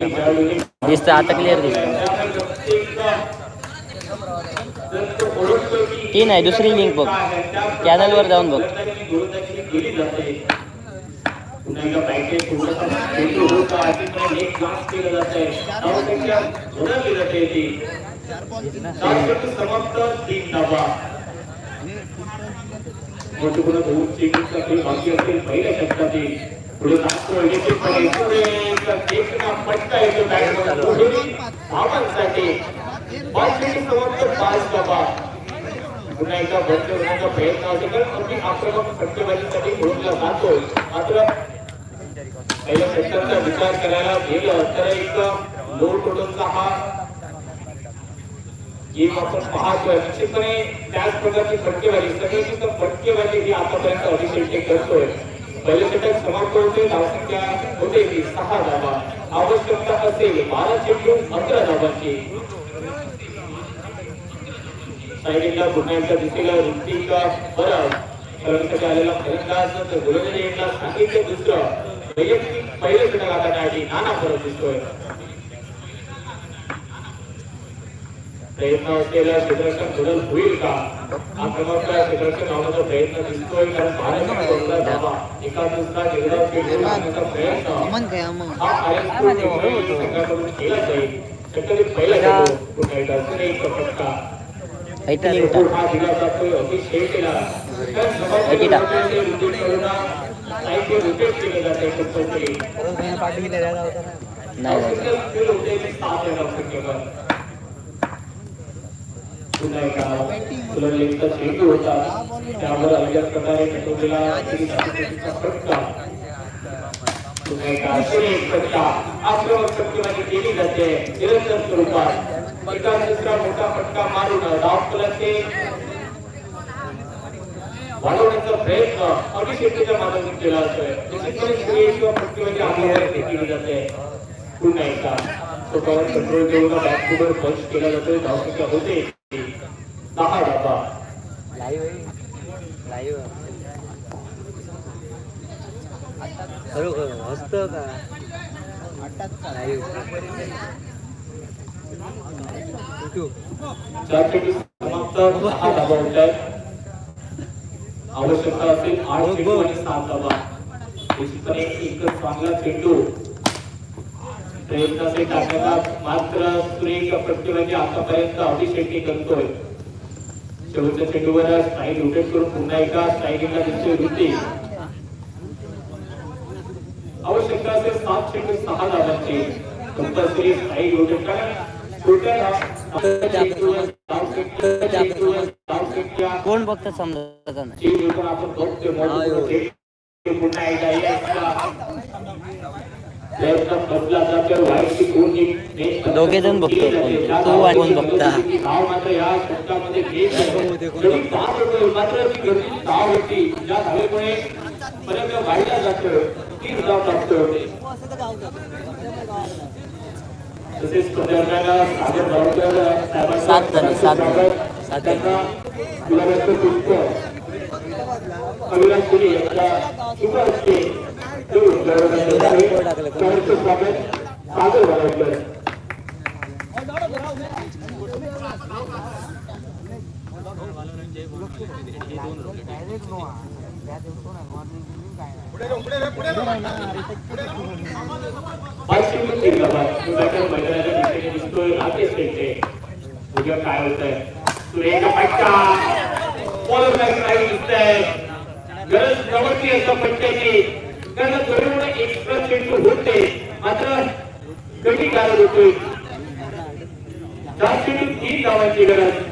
दिसतं आता क्लिअर दिसत ती नाही दुसरी लिंक बघ. कॅनलवर जाऊन बघ. समाप्त तीन डाबा मोठे दोन चेकिंगचा खेळ बाकी असेल पहिल्या षटकातील पुढे नागपूर निश्चितपणे पुढे एक चेकना पट्टा येतो बॅटमध्ये पुढे धावांसाठी पाच चेकिंग समाप्त पाच डाबा पुन्हा एकदा बंद होण्याचा प्रयत्न असेल कारण अगदी आक्रमक फटकेबाजीसाठी ओळखला जातो मात्र पहिल्या षटकाचा विचार करायला गेलं तर एक लो टोटलचा हा गेम आपण पाहतोय निश्चितपणे त्याच प्रकारची फटकेबाजी सगळ्याची तर फटकेबाजी ही आतापर्यंत अभिषेक ते करतोय पहिले षटक समाप्त होते धावसंख्या होते ती सहा धावा. आवश्यकता असेल बारा चेंडू अकरा धावांची. साईडला पुन्हा दिशेला दिसेल ऋतिक परब आलेला फलंदाज तर गोलंदाजी यांना सांगितलं दुसरं. वैयक्तिक पहिलं षटक आता त्यासाठी नाना परत दिसतोय. प्रयत्न असलेला क्षेत्ररक्षण बदल होईल का? आक्रमकला क्षेत्ररक्षण लावण्याचा प्रयत्न दिसतोय कारण भारत धावा. एका आणण्याचा प्रयत्न. हा आयएस संघाकडून केला जाईल. शक्यतो पहिला चेंडू पुन्हा एकदा सुरेख फटका. ऐकतं लिंक टाक. हा दिला जातोय अतिशय केला. तर समाप्त ऐकी टाक. करण्याचे रुटीन करून साहित्य रोटेट केले जाते कंपल्सरी नाही नाही. फील होते ते सात येणार शक्यता पुन्हा एका सुलभलेखचा चेंडू होता. त्यावर अज्ञात प्रकारे पेटवलेला फटका. पुन्हा एका फटका. आक्रमक शक्तीमध्ये केली जाते. निरंतर स्वरूपात. एका दुसरा मोठा फटका मारून वाढवण्याचा प्रयत्न अभिषेकीच्या माध्यमातून केला निश्चितपणे किंवा आम्हाला केली जाते. पुन्हा एकदा. स्वतःवर कंट्रोल ठेवून बॅकफुटवर पंच केला जातोय. धावसंख्या होते. दहा डाबा खरोखर हसतं का? चार चेंडू समाप्त. दहा डाबा होतात. आवश्यकता असेल आठ चेंडू आणि सात एकच चांगला चेंडू प्रयत्नाचे टाकण्याचा मात्र सुरेख प्रतिभागी आतापर्यंत अभिषेक करतोय. शेवटच्या चेंडूवर स्ट्राईक रोटेट करून पुन्हा एका स्ट्राईकिंगला दिसतोय वृत्ती आवश्यकता असेल सात चेंडू सहा धावांची कंपल्सरी स्ट्राईक रोटेट कारण कोण बघतं पण आपण बघतोय पुन्हा एकदा. दोघे जण बघतोय कोण. तू आणि कोण बघता. सात झाले, सात झाले. सात झाले. त्यांना गुलाबाचं पुष्प आहे. काय होतंय सुरेख गरज कारण जरूर एक्स्ट्रा चेंडू होते. मात्र कमी कारण होतोय चेंडू तीन धावांची गरज.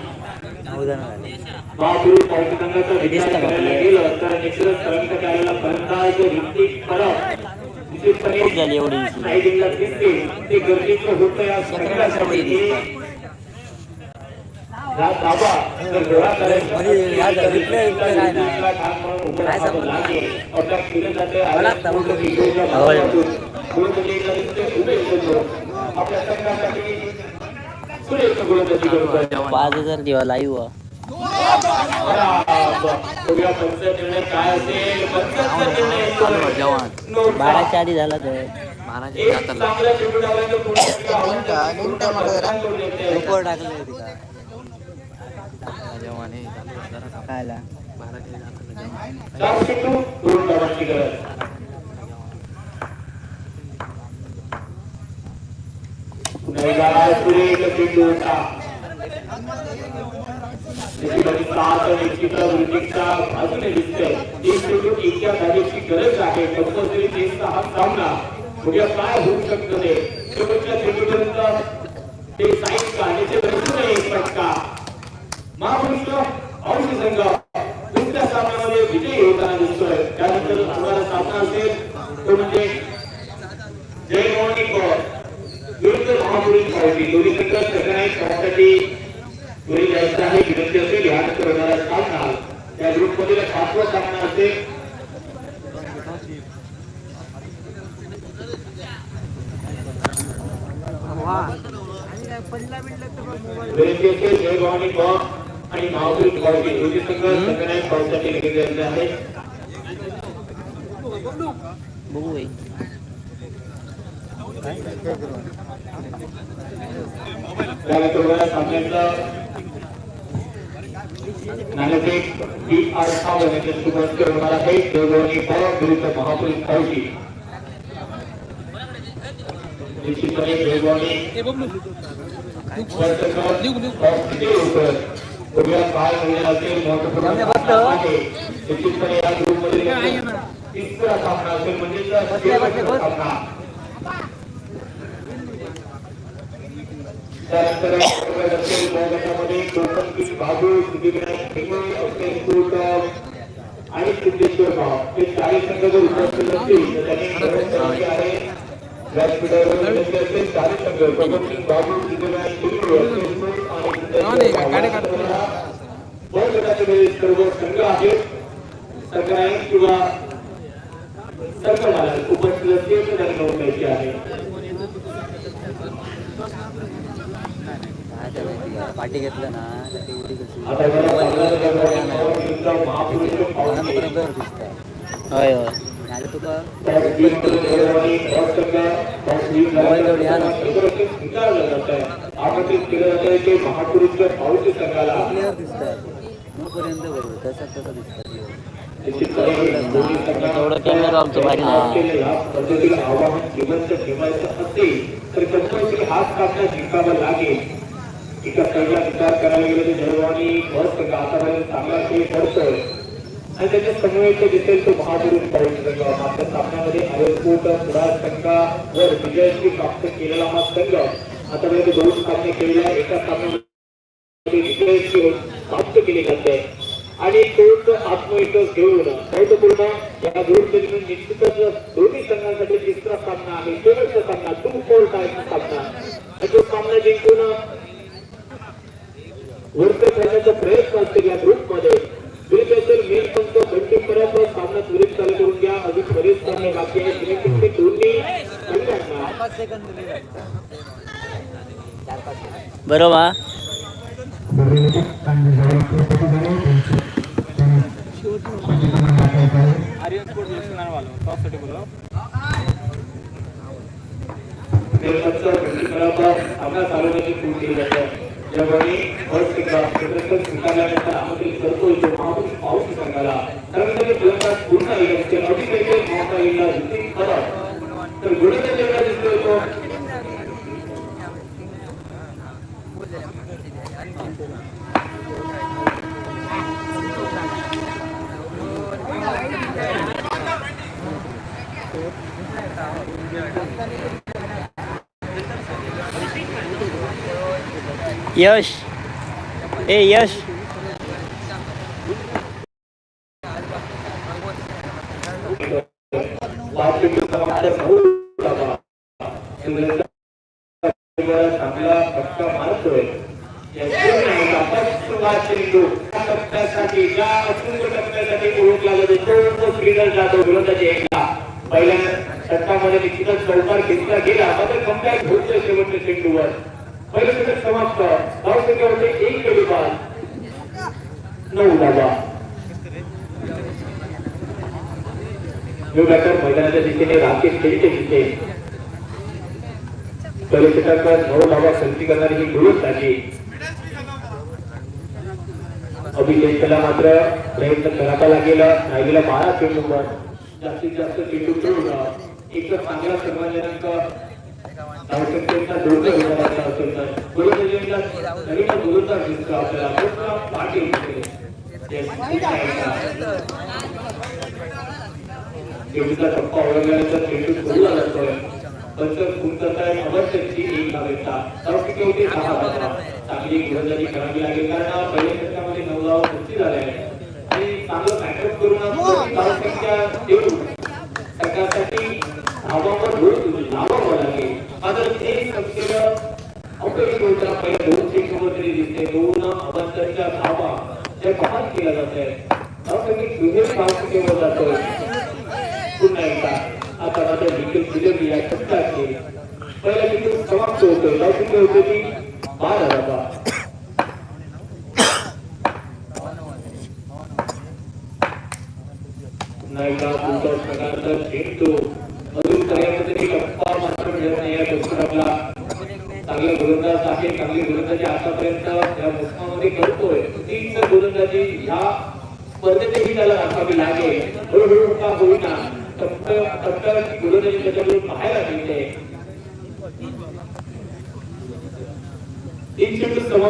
बाबू संघाचा विचार करायला? गेलं तर निश्चितच कर्मचारी आलेला फलंदाज ऋतिक एवढी. दिसली. साईडिंगला दिसते. ते गरजेचं होतं या संघासाठी. पाच हजार दिवा लाईव्ह. बाराच्या आधी झाला तर एक चांगला चेंडू लावला तर पुढे सगळं आव्हान निघता- निघता मला जरा. करून देते. ग्रुपवर टाकले का खायला गरज आहे कंपल्सरी टेस्टचा हा सामना उद्या काय होऊ शकतं ते शेवटच्या चेंडूपर्यंत ते साईड का त्याचे बरोबर एक फटका महापुरुष औषधी संघ दुसऱ्या सामन्यामध्ये विजयी होताना दिसतोय त्यानंतर तुम्हाला सामना असेल तो म्हणजे जय मोहनी कौर विरुद्ध महापुरुष पार्टी दोन्ही संघ सगळ्यांनी खेळासाठी दोन्ही जास्त आहे विनंती असेल यानंतर होणारा सामना त्या ग्रुपमधील पाचवा सामना असेल विनंती असेल जय भवानी कौर आणि महापुरुष पार्टी दोन्ही संघ सगळ्यांनी खेळासाठी निघालेले आहेत बघू बाई. त्यानंतर होणाऱ्या सामन्याचं नाणेफेक डी आर सावंत यांच्या शुभांकर होणार आहे. देवभवानी पवार विरुद्ध महापुरुष पावशी निश्चितपणे देवभवानी. उद्या काय होईल असेल महत्त्वपूर्ण सामना आहे निश्चितपणे या ग्रुपमध्ये तिसरा सामना असेल म्हणजे शेवटचा सामना त्यानंतर असेल गटामध्ये कोकण किंग बाबू सिद्धिविनायक हेगळे अक्षय स्कूल आणि सिद्धेश्वर गाव हे चारही संघ जर उपस्थित असतील तर त्यांनी बरेच संख्या आहे व्यासपीठावर विनंती असेल चारही संघ कोकण किंग बाबू सिद्धिविनायक हेगळे अक्षय सर्व संघ आहेत सगळ्यांनी किंवा सर्व उपस्थित त्यांनी घ्यायची आहे? पाठी घेतलं ना ती उडी कशी? मला होय होय. नाही तुका? क्लिअर बरोबर तसं तसं कॅमेरा आमचं भारी नाही. जिंकावा लागेल एका संघाला विचार करायला गेलं तर जळवानी भर संघ आतापर्यंत चांगला खेळ करतोय आणि त्याच्या समवेत दिसेल तो महापुरुष पाऊस संघ मात्र सामन्यामध्ये अरेलकोट पुढा संघावर विजयश्री प्राप्त केलेला हा संघ आतापर्यंत दोन सामने केलेला एका सामन्यामध्ये विजयश्री प्राप्त केली जाते. आणि तोच आत्मविश्वास घेऊन महत्त्वपूर्ण या ग्रुप निश्चितच दोन्ही संघांसाठी तिसरा सामना आहे शेवटचा सामना टू फोर टाइम सामना. आणि तो सामना जिंकून वरती खेळण्याचा प्रयत्न असतील या ग्रुपमध्ये विरुद्ध असेल मेन पंच बंटीपर्यंत सामना त्वरित चालू करून घ्या. अजून बरेच सामने बाकी आहेत. जिल्ह्यातील दोन्ही संघांना बरोबर निर्बंध बंटीपर्यंत सामना चालवण्याची सूट केली जाते ज्यावेळी फर्स्ट एकदा स्वीकारल्यानंतर आमंत्रित करतो तो महापुरुष पाऊस संघाला त्यानंतर फलंदाज पूर्ण येईल ते अभिषेक मोठा येईल ऋतिक तर जेवढा दिसतोय तो यश ए यश पाच मिनिटं मात्र नऊ धावा. चांगला फटका मारतोय या पूर्ण नाटक सुरुवात चेंडू या टप्प्यासाठी ज्या असून टप्प्यासाठी ओळखला जातो तो तो श्रीधर जाधव गोलंदाजी एकला पहिल्या षटकामध्ये निश्चितच चौकार घेतला गेला मात्र कमबॅक होतोय शेवटच्या चेंडूवर पहिलं षटक समाप्त धावसंख्या होते एक गडी बाद नऊ धावा न्यू बॅटर मैदानाच्या दिशेने राकेश खेळीचे दिसते पहिले झोड नऊ धावा संधी करणारी ही गोलंदाजी अभिषेक अभिषेकला मात्र प्रयत्न करावा लागेल राहिलेला बारा चेंडूवर जास्तीत जास्त चेंडू खेळून एक चांगला सर्वांजनांक धावसंख्येचा दोन नवीन गोलंदाज दिसतो आपल्याला मोठा पाटील चेंडूचा टप्पा ओळखल्यानंतर चेंडू सोडला जातोय पंच कुंतता अवश्यची एक धावसंख्या होती दहा धावा चांगली गोलंदाजी करावी लागेल. कारण पहिल्या षटकामध्ये नऊ धावा कुस्ती झाल्या आहेत आणि चांगलं बॅकअप करून धावसंख्या देऊन सकाळसाठी धावावर जोर लावावं लागेल. मात्र ते संख्येनं अपयशी होता पहिल्या दोन तरी दिसते. दोन अवांतरच्या धावा ज्या बहाल केल्या जात आहेत. धावसंख्येत दुहेरी धावसंख्येवर एकदा असताना मात्र विकेल दिलेली या पहिला विकेट समाप्त होतोय होते बारा धावा प्रकारचा अजून पर्यामध्ये गप्पा मात्र मिळत नाही या पुस्तकाला चांगले गोलंदाज आहे चांगली गोलंदाजी आतापर्यंत या मोसमामध्ये करतोय. तीच गोलंदाजी ह्या स्पर्धेतही त्याला राखावी लागेल.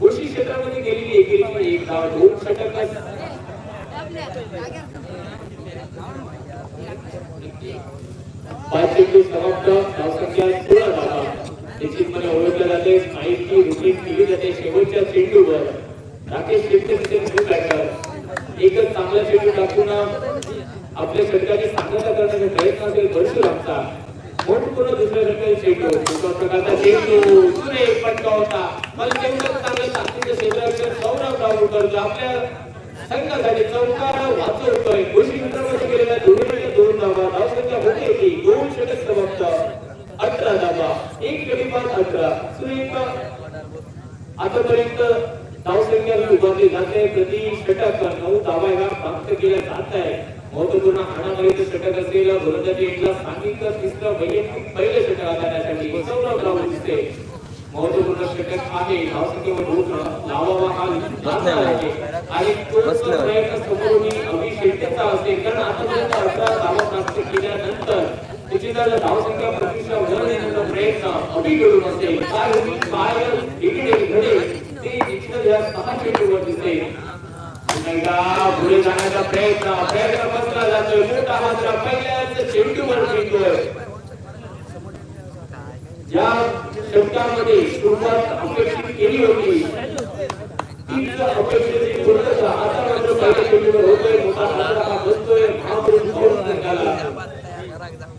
कृषी क्षेत्रामध्ये गेलेली म्हणजे एक धाव दोन षटक पाच चेंडू समाप्त धावसंख्या सोळा धावा निश्चितपणे जाते माहिती रुटीन केली जाते. शेवटच्या चेंडूवर राकेश शेट्टी एकच चांगला चेंडू टाकून आपल्या षटकाची सांगता करण्याचा प्रयत्न असेल भरपूर आमचा महत्त्वपूर्ण दुसऱ्या षटकाचे चेंडू दुसऱ्या प्रकारचा चेंडू सुरे एक फटका होता. मला तेवढंच आपल्या संघासाठी चौकार वाचवतोय. गोष्टी गेलेल्या दोन धावा. धावसंख्या होते की दोन षटक समाप्त. अठरा धावा. एक गडी पाच अठरा. सुरेख आतापर्यंत धावसंख्या उभारली जाते. प्रति षटक नऊ धावा या प्राप्त केल्या जात आहे महत्त्वपूर्ण हाणामारीचं षटक असलेलं गोलंदाजी एकला सांगितलं तिसरं वैयक्तिक पहिले षटक आधारण्यासाठी सौरव राऊत दिसते. महत्त्वपूर्ण षटक आहे धावसंख्येवर रोख लावावा हा आहे. आणि तो. प्रयत्न समोरून अभिषेकचा असेल. कारण आतापर्यंत अठरा धावा प्राप्त केल्यानंतर त्याची जर धावसंख्या प्रतिष्ठा वर येण्याचा प्रयत्न अभिकडून असेल. काय होईल काय इकडे घडे ते निश्चित या सहा चेंडूवर दिसेल. पुन्हा एकदा पुढे जाण्याचा प्रयत्न प्रयत्न बसला जातोय मोठा मात्र पहिल्याच चेंडूवर खेळतोय ज्या शब्दामध्ये सुरुवात अपेक्षित केली होती तीच अपेक्षित पूर्णता आता मात्र पहिल्या चेंडूवर होतोय मोठा मात्र हा बसतोय महापुरुष पाऊस संघाला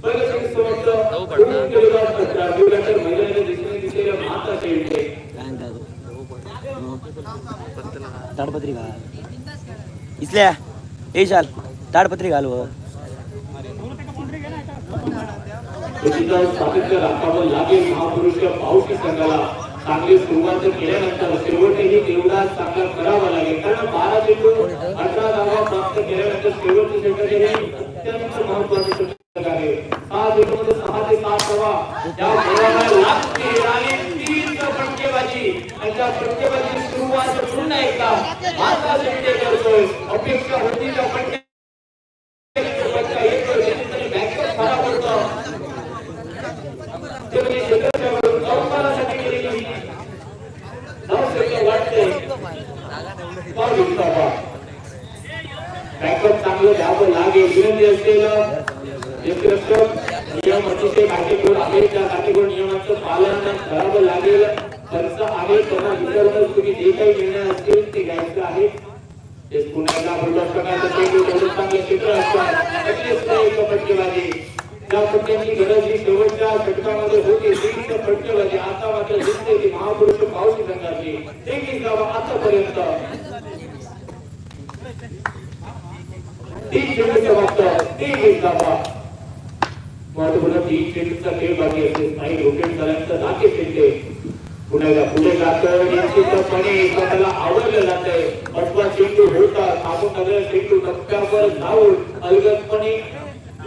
पहिलं चेंडू समाप्त पूर्ण केलेला सतरा दिवसानंतर महिलांच्या दिशेने दिसलेल्या माता चेंडू काय म्हणतात ताडपत्री घाल इसल्या ए शाल ताडपत्री घाल वर चांगली सुरुवात केल्यानंतर शेवटही तेवढा चांगला करावा लागेल कारण बारा चेंडू अठरा धावा प्राप्त केल्यानंतर शेवटचे षटक हे अत्यंत महत्त्वाचे षटक आहे सहा चेंडूमध्ये सहा ते सात धावा खेळाला आणि फटकेबाजी आणि त्या फटकेबाजी सुरुवात पुन्हा ऐका माता शेट्टे करतोय. अपेक्षा होती त्या फटके चांगलं द्यावं लागेल विनंती असलेलं नियम अतिशय काटेकोर काटेकोर नियमाचं पालन करावं लागेल. खर्च आहे त्यांना विचारूनच तुम्ही जे काही निर्णय असतील ते घ्यायचं आहे. ते पुण्याला प्रकाशचं चेंडू तेवढं चांगलं क्षेत्र असतात. अगदीच नाही एक फटकेबाजी ज्या पट्ट्यांची गरज ही शेवटच्या षटकामध्ये होती. तीच फटकेबाजी आता मात्र दिसते ती महापुरुष पावशी संघाची. देखील जावा आतापर्यंत. तीन चेंडू समाप्त तीन जावा महत्त्वपूर्ण तीन चेंडूचा खेळ बाकी असते. काही रोटेट झाल्यानंतर नाके फिरते. पुण्याला पुढे जातं निश्चितपणे एखाद्याला आवडलं जातंय. अथवा चेंडू होतात. आपण सगळ्या चेंडू टप्प्यावर जाऊन अलगदपणे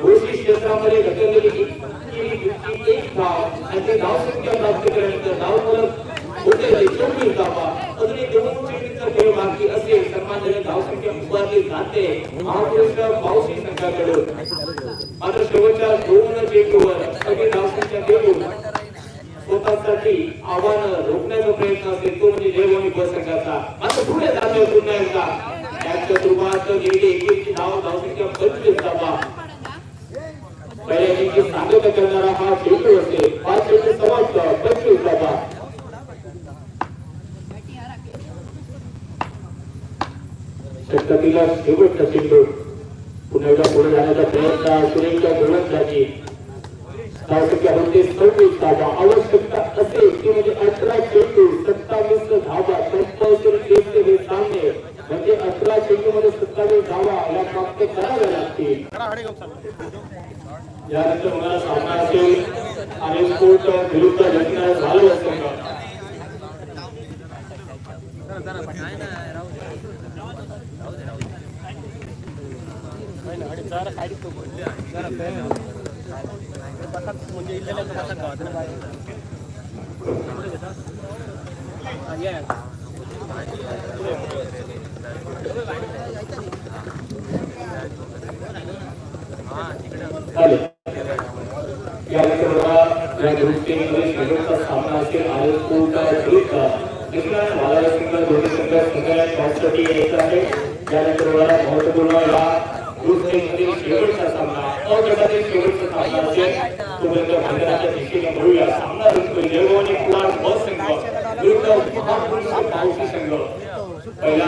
गोष्टी क्षेत्रामध्ये घटलेली एक- धाव आणि ते धाव संख्या प्राप्त केल्यानंतर धाव होते चोवीस धावा दोन चेंडूचा खेळ बाकी असेल उभारली जाते. पावसी संघाकडून मात्र शेवटच्या दोन चेंडूवर देऊन स्वतःसाठी आव्हान रोखण्याचा प्रयत्न असेल तो म्हणजे जयभवानी बस संघाचा आता पुढे जातोय पुन्हा एकदा. त्यांच्या सुरुवात गेली एकवीसची धाव धावसंख्या पंचवीस धावा पहिल्या सांगत करणारा हा चेंडू असेल पाच चेंडू समाप्त पंचवीस धावा षटकातील शेवटचा चेंडू पुन्हा एकदा पुढे जाण्याचा प्रयत्न सुरेखच्या गोलंदाजी धावसंख्या होते सव्वीस धावा आवश्यकता असेल ती म्हणजे अठरा चेंडू सत्तावीस धावा कंपल्सरी केसचे हे सामने म्हणजे अठरा चेंडू मध्ये सत्तावीस धावा या प्राप्त कराव्या लागतील यानंतर मला सामना असेल आणि स्पोर्ट विरुद्ध लढणार झालं असतं चालेल यानंतर मला या दृष्टीने शेवटचा सामना असेल आणि स्पोर्ट विरुद्ध दुसऱ्या बालाजी संघ दोन्ही संघ संघाला टॉपसाठी यायचा आहे यानंतर मला महत्त्वपूर्ण या दृष्टीमधील शेवटचा सामना अ शेवटचा सामना असेल तोपर्यंत मैदानाच्या दिशेने बघूया सामना रंगतोय जयभवानी कुमार ब संघ विरुद्ध महापुरुष पावसी संघ पहिला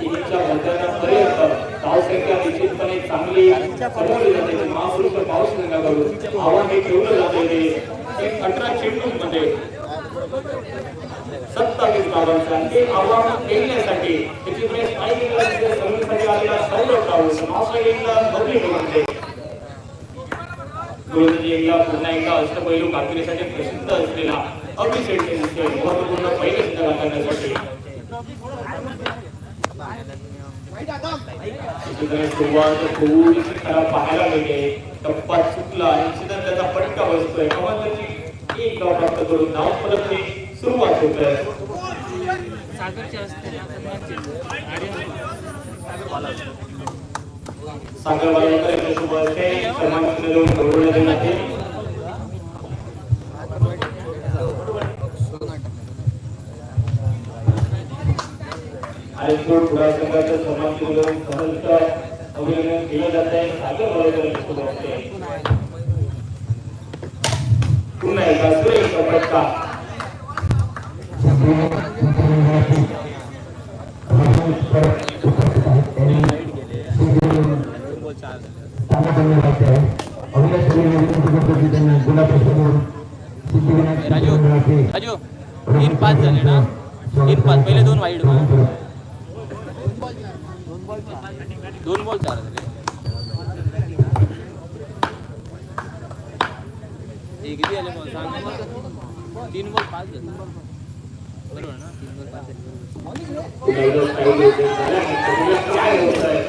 इनिंगच्या मैदानापर्यंत धावसंख्या निश्चितपणे चांगली समोरली जाते महापुरुष पाऊस संघाकडून आव्हान हे ठेवलं जाते अठरा चेंडूमध्ये. सत्तावीस गावांसाठी ते आव्हान संघासाठी आलेला बदली म्हणते एकदा पुन्हा एकदा अष्टपैलू कामगिरीसाठी प्रसिद्ध असलेला अभिषेक महत्त्वपूर्ण पहिले सिद्ध करण्यासाठी सुरुवात थोडीशी खराब पाहायला मिळते. टप्पा चुकला आणि त्याचा पटका बसतोय. एक धाव प्राप्त करून धाव फलकची सुरुवात होत. आहे तो पुरा संघाचा सन्मान देऊन सहर्ष अभिनंदन केलं जात आहे. सागर पुन्हा एकदा सुरेश राजू तीन पाच झाले ना? तीन पाच पहिले दोन वाईट मग दोन बॉल चार झाले हे किती आले बॉल सांग ना. तीन बॉल पाच झाले बरोबर ना तीन बॉल पाच झाले पुन्हा एकदा साईड येते. झाल्यानंतर काय होतंय?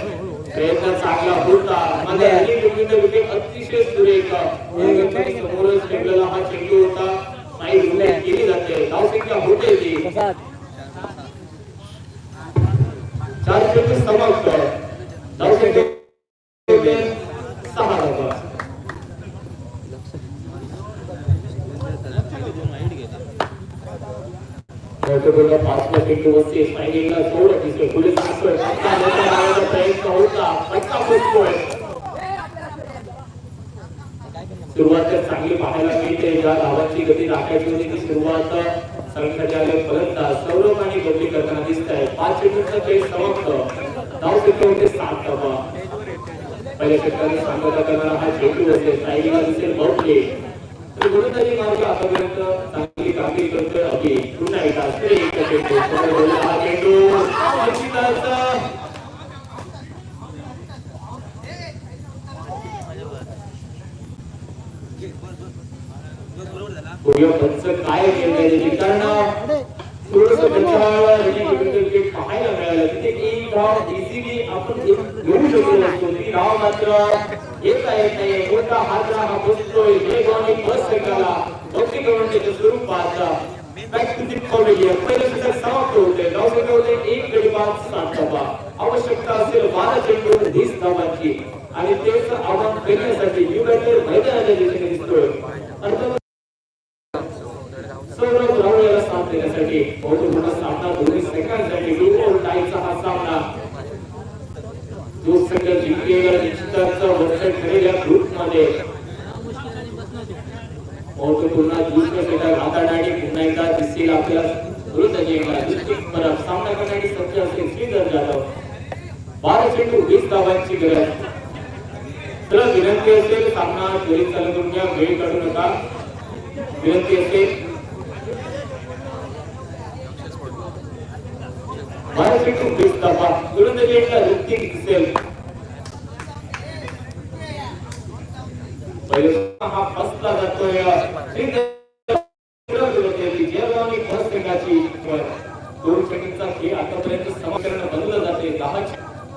प्रयत्न चांगला होता मात्र अनेक विविध विकेट अतिशय सुरेख अगदी समोरच ठेवलेला हा चेंडू होता साईड विकेट केली जाते धावसंख्या होते ती चेंडू समाप्त धावसंख्या सहा धावा सोडत पुढे प्रयत्न होता फुटतोय सुरुवात चांगली पाहायला मिळते ज्या धावांची गती राखायची होती ती सुरुवात संघाच्या फलंदाज सौरभ आणि बदली करताना दिसत आहे पाच चेंडूचा खेळ समाप्त. धाव संख्या होते सात धावा. पहिल्या षटकाने सांगता करणारा हा चेंडू असेल साईला दिसेल बाउंड्री तर गोलंदाजी मार्ग आतापर्यंत चांगली कामगिरी करतोय अभि. पुन्हा एकदा श्रेष्ठ चेंडू समोर बोलला हा चेंडू निश्चितच बघूया पंच काय केलं देतील कारण थोडस त्याच्या पाहायला मिळालं तिथे एक धाव इझिली आपण घेऊ शकलो असतो ती धाव मात्र येता येत नाही हा बसतोय बस बॅक टू दी समाप्त होते धाव होते एक गडी बाद सात धावा आवश्यकता असेल बारा चेंडू वीस धावांची आणि तेच आव्हान करण्यासाठी न्यू बॅटर मैदानाच्या दिशेने दिसतोय अर्थात सौरभ राहुल याला साथ देण्यासाठी महत्त्वपूर्ण सामना दोन्ही संघांसाठी डोकोल टाईचा हा सामना जो संघ जिंकलेला निश्चितच वर्षण ठरेल या ग्रुपमध्ये महत्त्वपूर्ण दुसऱ्या गटात हाताळणी पुन्हा एकदा अभ्यास आपल्या गोलंदाजीला परत सामना करण्याची सज्ज असेल श्रीधर जाधव बारा चेंडू वीस धावांची गरज. तर विनंती असेल सामना त्वरित चालू करून घ्या वेळ काढू नका. विनंती असेल. बारा चेंडू वीस धावा. गोलंदाजीला ऋतिक दिसेल. पहिले हा फसला जातोय. श्रीधर फर्स्ट संघाची दोन चेंडूंचा खेळ आतापर्यंत समीकरण बनवलं जाते दहा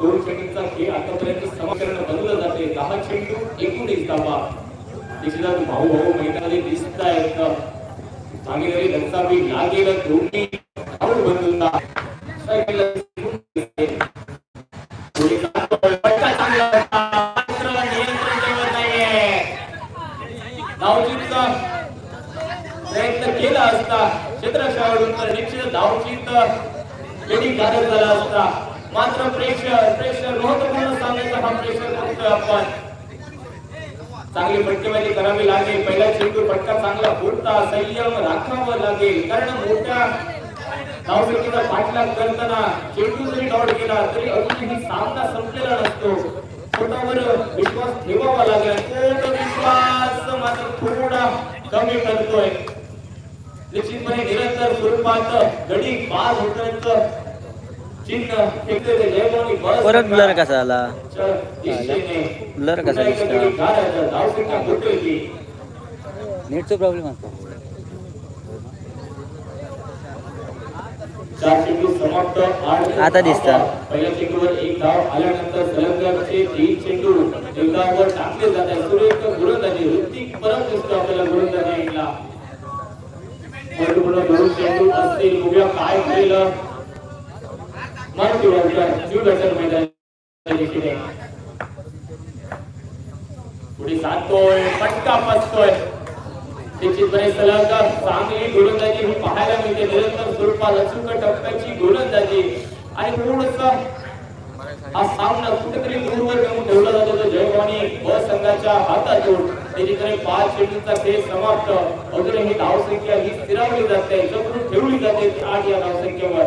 दोन चेंडूंचा खेळ आतापर्यंत समीकरण बनवलं जाते दहा चेंडू एकोणीस धावा निश्चितच भाऊ भाऊ मैदानामध्ये दिसत आहेत भागीदारी दत्तावी लागेल दोन्ही आऊट बंधूंना नियंत्रण प्रयत्न केला असता क्षेत्रशाळून तर निश्चित धावचीत गडी गारद झाला असता मात्र प्रेशर प्रेशर महत्त्वपूर्ण सामन्याचा हा प्रेशर बघतोय आपण चांगली फटकेबाजी करावी लागेल. पहिला चेंडू फटका चांगला फोडता संयम राखावं लागेल. कारण मोठ्या धावसंख्येचा पाठलाग करताना चेंडू जरी डॉट केला तरी अजूनही सामना संपलेला नसतो. स्वतःवर विश्वास ठेवावा लागेल. तो विश्वास? मात्र थोडा कमी करतोय. निश्चितपणे निरंतर स्वरूपात गडी बाद होतोय चिन्ह फेकते जयभवानी बस परत ब्लर कसा आला? ब्लर कसा दिसला? नेटचा प्रॉब्लेम असतो. आता दिसता. पहिल्या चेंडूवर एक धाव आल्यानंतर तीन चेंडू टाकले जात आहे सुरेख गोलंदाजी ऋतिक परत दिसतो आपल्याला गोलंदाजी एकला दोन चेंडू असतील काय केलं मारुती वाटकर न्यू मैदान दिशेने पुढे जातोय फटका फसतोय निश्चितपणे सलग चांगली गोलंदाजी ही पाहायला मिळते निरंतर स्वरूपात अचूक टप्प्याची गोलंदाजी आणि थोडस हा सामना कुठेतरी दूरवर नेऊन ठेवला जातो तो संघाच्या हातातून त्याच्याकडे पाच खेळ समाप्त. अजूनही धावसंख्या ही स्थिरावली जाते. जपून ठेवली जाते आठ या धावसंख्येवर.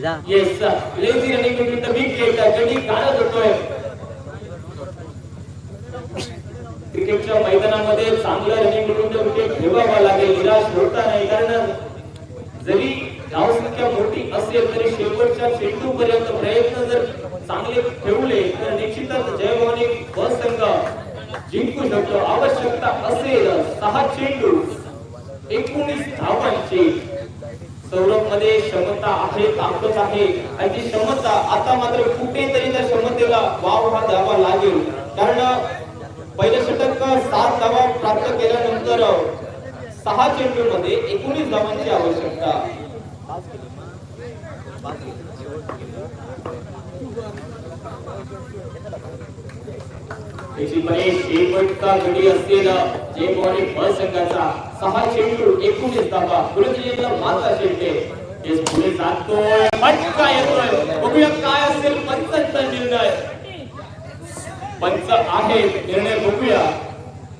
जा। Yes lazy running between the wicket गडी काढत होतोय क्रिकेटच्या मैदानामध्ये चांगलं रनिंग मिळून विकेट ठेवावा लागेल. निराश होता नाही. कारण जरी धावसंख्या मोठी असेल तरी शेवटच्या चेंडू पर्यंत प्रयत्न जर चांगले ठेवले तर निश्चितच जयभवानी बस संघ जिंकू शकतो. आवश्यकता असेल सहा चेंडू. एकोणीस धावांची. सौरभमध्ये क्षमता आहे ताकद आहे. आणि ती क्षमता आता मात्र कुठेतरी त्या क्षमतेला वाव हा द्यावा लागेल. कारण पहिलं षटक सात धावा प्राप्त केल्यानंतर सहा चेंडू मध्ये एकोणीस धावांची आवश्यकता. शेवटचा गडी असलेला जे बॉलिंग बस संघाचा सहा चेंडू एकोणीस धावा गुरुजीला माता शेवटे पुढे जातोय. फटका येतोय? बघूया काय असेल पंचांचा निर्णय. पंच आहे निर्णय बघूया.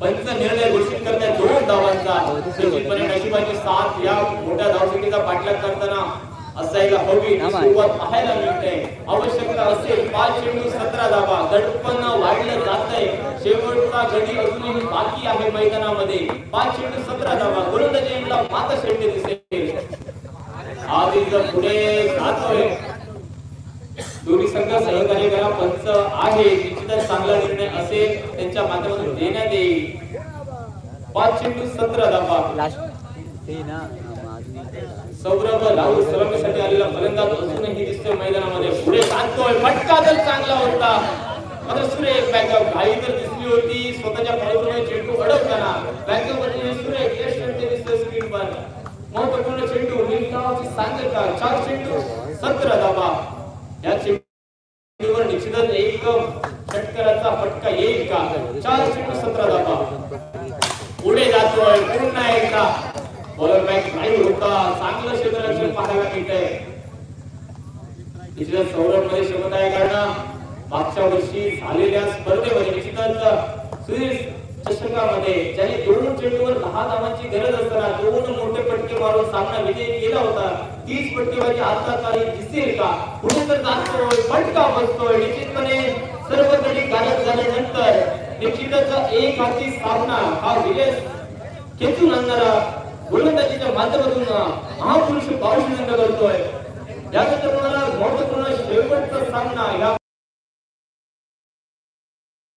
पंच निर्णय घोषित करण्यात दोन धावांचा. निश्चितपणे नशिबाची साथ या मोठ्या धावसंख्येचा पाठलाग करताना असायला हवी. सुरुवात पाहायला मिळते. आवश्यकता असेल पाच चेंडू सतरा धावा दडपण वाढलं जात आहे शेवटचा गडी अजूनही बाकी आहे मैदानामध्ये. पाच चेंडू सतरा धावा गोलंदाजी एंडला माता शेंडे दिसेल. आधी जर पुढे जातोय दोन्ही संघ सहकार्य करा. पंच आहे. निश्चितच चांगला निर्णय असेल. त्यांच्या माध्यमातून देण्यात येईल. पाच चेंडू सतरा धावा लास्ट ते ना अजून एक. सौरभ राहुल सलामीसाठी आलेला फलंदाज अजूनही दिसतोय मैदानामध्ये. पुढे सांगतोय फटका तर चांगला होता. मात्र सुरेख बँकॉक घाई तर दिसली होती. स्वतःच्या फलटूने चेंडू अडवताना बँकॉकमध्ये सुरेख. यश मिळते दिसतोय स्क्रीनवर महत्त्वपूर्ण चेंडू. निर्धावाची सांगता चार चेंडू. सतरा धावा. या चेंडूवर निश्चितच एक षटकाराचा फटका येईल का? चार चेंडू सतरा धावा. पुढे जातोय. पुन्हा एकदा. बॉलर बँक नाही चांगलं क्षेत्ररक्षण पाहायला मिळतंय. निश्चितच सौरभमध्ये क्षमता आहे कारण मागच्या वर्षी झालेल्या स्पर्धेमध्ये निश्चितच सुरेश चषकामध्ये ज्याने दोन चेंडूवर दहा धावांची गरज असताना दोन मोठे फटके मारून सामना विजय केला होता. तीच फटकेबाजी आता काही दिसेल का? पुढे तर जातोय फटका बसतोय. निश्चितपणे सर्व गडी गायब झाल्यानंतर निश्चितच एक हाती सामना हा विजय खेचून आणणारा गोलंदाजीच्या माध्यमातून महापुरुष पावशी करतोय. यानंतर मला महत्त्वपूर्ण शेवटचा सामना या